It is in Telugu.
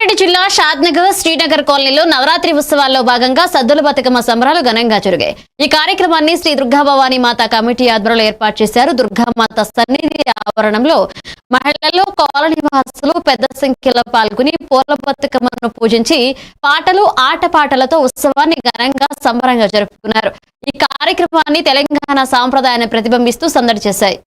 జిల్లా షాద్నగర్ శ్రీనగర్ కాలనీలో నవరాత్రి ఉత్సవాల్లో భాగంగా సద్దుల బతుకమ్మ సంబరాలు ఘనంగా జరిగాయి. ఈ కార్యక్రమాన్ని శ్రీ దుర్గా భవానీ మాత కమిటీ ఆధ్వర్యంలో ఏర్పాటు చేశారు. దుర్గామాత సన్నిధి ఆవరణంలో మహిళలు కాలనీ వాసులు పెద్ద సంఖ్యలో పాల్గొని పూల బతుకమ్మను పూజించి పాటలు ఆటపాటలతో ఉత్సవాన్ని ఘనంగా సంబరంగా జరుపుకున్నారు. ఈ కార్యక్రమాన్ని తెలంగాణ సాంప్రదాయాన్ని ప్రతిబింబిస్తూ సందడి చేశాయి.